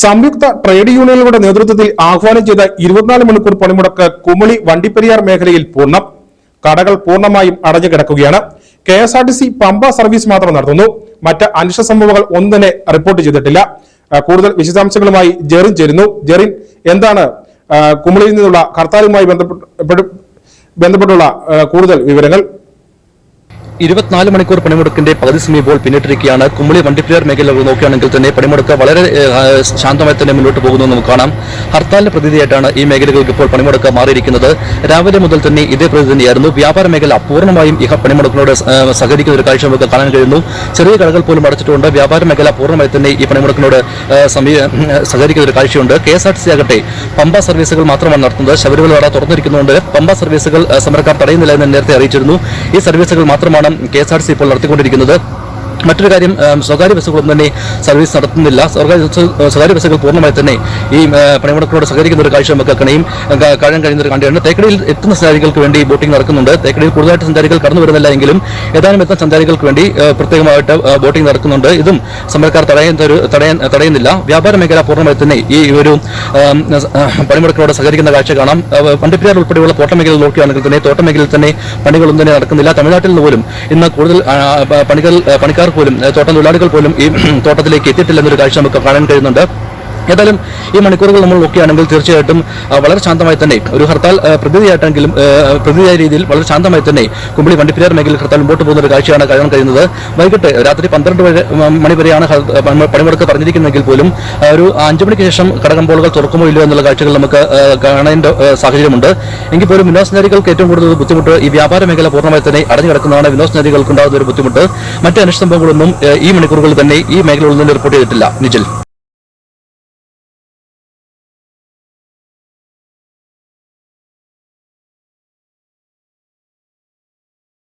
സംയുക്ത ട്രേഡ് യൂണിയനുകളുടെ നേതൃത്വത്തിൽ ആഹ്വാനം ചെയ്ത ഇരുപത്തിനാല് മണിക്കൂർ പണിമുടക്ക് കുമളി വണ്ടിപ്പെരിയാർ മേഖലയിൽ പൂർണം. കടകൾ പൂർണമായും അടഞ്ഞു കിടക്കുകയാണ്. K S R T C Pampa service മാത്രം നടത്തുന്നു. മറ്റ് അനിഷ്ട സംഭവങ്ങൾ ഒന്നും തന്നെ റിപ്പോർട്ട് ചെയ്തിട്ടില്ല. കൂടുതൽ വിശദാംശങ്ങളുമായി ജെറിൻ ചേരുന്നു. ജെറിൻ എന്താണ് കുമളിയിൽ നിന്നുള്ള ഹർത്താലുമായി ബന്ധപ്പെട്ട് ബന്ധപ്പെട്ടുള്ള കൂടുതൽ വിവരങ്ങൾ? ഇരുപത്തിനാല് മണിക്കൂർ പണിമുടക്കിന്റെ പകുതി സമയപ്പോൾ പിന്നിട്ടിരിക്കുകയാണ്. കുമ്പളി വണ്ടിപ്പിയർ മേഖല നോക്കുകയാണെങ്കിൽ തന്നെ പണിമുടക്ക് വളരെ ശാന്തമായി തന്നെ മുന്നോട്ട് പോകുന്നു നമുക്ക് കാണാം. ഹർത്താലിന്റെ പ്രതിനിധിയായിട്ടാണ് ഈ മേഖലകൾക്ക് ഇപ്പോൾ പണിമുടക്ക് മാറിയിരിക്കുന്നത്. രാവിലെ മുതൽ തന്നെ ഇതേ പ്രതി തന്നെയായിരുന്നു വ്യാപാര മേഖല പൂർണമായും ഇഹ പണിമുടക്കിനോട് സഹകരിക്കുന്ന ഒരു കാഴ്ച നമുക്ക് കാണാൻ കഴിയുന്നു. ചെറിയ കടകൾ പോലും അടച്ചിട്ടുണ്ട്. വ്യാപാര മേഖല പൂർണമായി തന്നെ ഈ പണിമുടക്കിനോട് സഹകരിക്കുന്ന ഒരു കാഴ്ചയുണ്ട്. K S R T C ആകട്ടെ പമ്പ സർവീസുകൾ മാത്രമാണ് നടത്തുന്നത്. ശബരിമല വട തുറന്നിരിക്കുന്നതുകൊണ്ട് പമ്പ സർവീസുകൾ സമരക്കാർ തടയുന്നില്ല എന്ന് നേരത്തെ അറിയിച്ചിരുന്നു. ഈ സർവീസുകൾ മാത്രമാണ് കെ എസ് ആർ സി ഇപ്പോൾ നടത്തിക്കൊണ്ടിരിക്കുന്നത്. മറ്റൊരു കാര്യം സ്വകാര്യ ബസ്സുകളൊന്നും തന്നെ സർവീസ് നടത്തുന്നില്ല. സ്വകാര്യ സ്വകാര്യ ബസ്സുകൾ പൂർണമായി തന്നെ ഈ പണിമുടക്കളോട് സഹകരിക്കുന്ന ഒരു കാഴ്ച നമുക്ക് കണയും കഴിയാൻ കഴിയുന്ന ഒരു കണ്ടിയാണ് തേക്കടിയിൽ എത്തുന്ന സഞ്ചാരികൾക്ക് വേണ്ടി ബോട്ടിംഗ് നടക്കുന്നുണ്ട്. തേക്കടിയിൽ കൂടുതലായിട്ട് സഞ്ചാരികൾ കടന്നു വരുന്നില്ല എങ്കിലും ഏതാനും എത്തുന്ന സഞ്ചാരികൾക്ക് വേണ്ടി പ്രത്യേകമായിട്ട് ബോട്ടിംഗ് നടക്കുന്നുണ്ട്. ഇതും സമരക്കാർ തടയുന്ന ഒരു തടയാൻ തടയുന്നില്ല. വ്യാപാര മേഖല പൂർണമായി തന്നെ ഈ ഒരു പണിമുടക്കിനോട് സഹകരിക്കുന്ന കാഴ്ച കാണാം. വണ്ടിപ്പെരിയാർ ഉൾപ്പെടെയുള്ള തോട്ട മേഖലയിൽ നോക്കുകയാണെങ്കിൽ തന്നെ തോട്ട മേഖലയിൽ തന്നെ പണികളൊന്നും തന്നെ നടക്കുന്നില്ല. തമിഴ്നാട്ടിൽ നിന്ന് പോലും ഇന്ന് കൂടുതൽ പണികൾ പണിക്കാർ പോലും തോട്ടം തൊഴിലാളികൾ പോലും ഈ തോട്ടത്തിലേക്ക് എത്തിയിട്ടില്ലെന്നൊരു കാഴ്ച നമുക്ക് കാണാൻ കഴിയുന്നുണ്ട്. ഏതായാലും ഈ മണിക്കൂറുകൾ നമ്മൾ നോക്കുകയാണെങ്കിൽ തീർച്ചയായിട്ടും വളരെ ശാന്തമായി തന്നെ ഒരു ഹർത്താൽ പ്രതിയായിട്ടെങ്കിലും പ്രതിനിധിയായ രീതിയിൽ വളരെ ശാന്തമായി തന്നെ കുമ്പളി വണ്ടിപ്പെരിയാർ മേഖലയിൽ ഹർത്താൽ മുമ്പോട്ട് പോകുന്ന ഒരു കാഴ്ചയാണ് കാണാൻ കഴിയുന്നത്. വൈകിട്ട് രാത്രി പന്ത്രണ്ട് വരെ മണി വരെയാണ് പണിമുടക്ക് പറഞ്ഞിരിക്കുന്നതെങ്കിൽ പോലും ഒരു അഞ്ചു മണിക്ക് ശേഷം കടകമ്പോളുകൾ തുറക്കുമോ ഇല്ലയോ എന്നുള്ള കാഴ്ചകൾ നമുക്ക് കാണേണ്ട സാഹചര്യമുണ്ട്. എങ്കിൽ പോലും വിനോദസഞ്ചാരികൾക്ക് ഏറ്റവും കൂടുതൽ ബുദ്ധിമുട്ട് ഈ വ്യാപാര മേഖല പൂർണമായി തന്നെ അടഞ്ഞു കിടക്കുന്നതാണ് വിനോദസഞ്ചാരികൾക്ക് ഉണ്ടാകുന്ന ഒരു ബുദ്ധിമുട്ട്. മറ്റ് അനിഷ്ട സംഭവങ്ങളൊന്നും ആ, ഈ മണിക്കൂറുകളിൽ തന്നെ ഈ മേഖലകളിൽ നിന്ന് റിപ്പോർട്ട് ചെയ്തിട്ടില്ല. നിജിൽ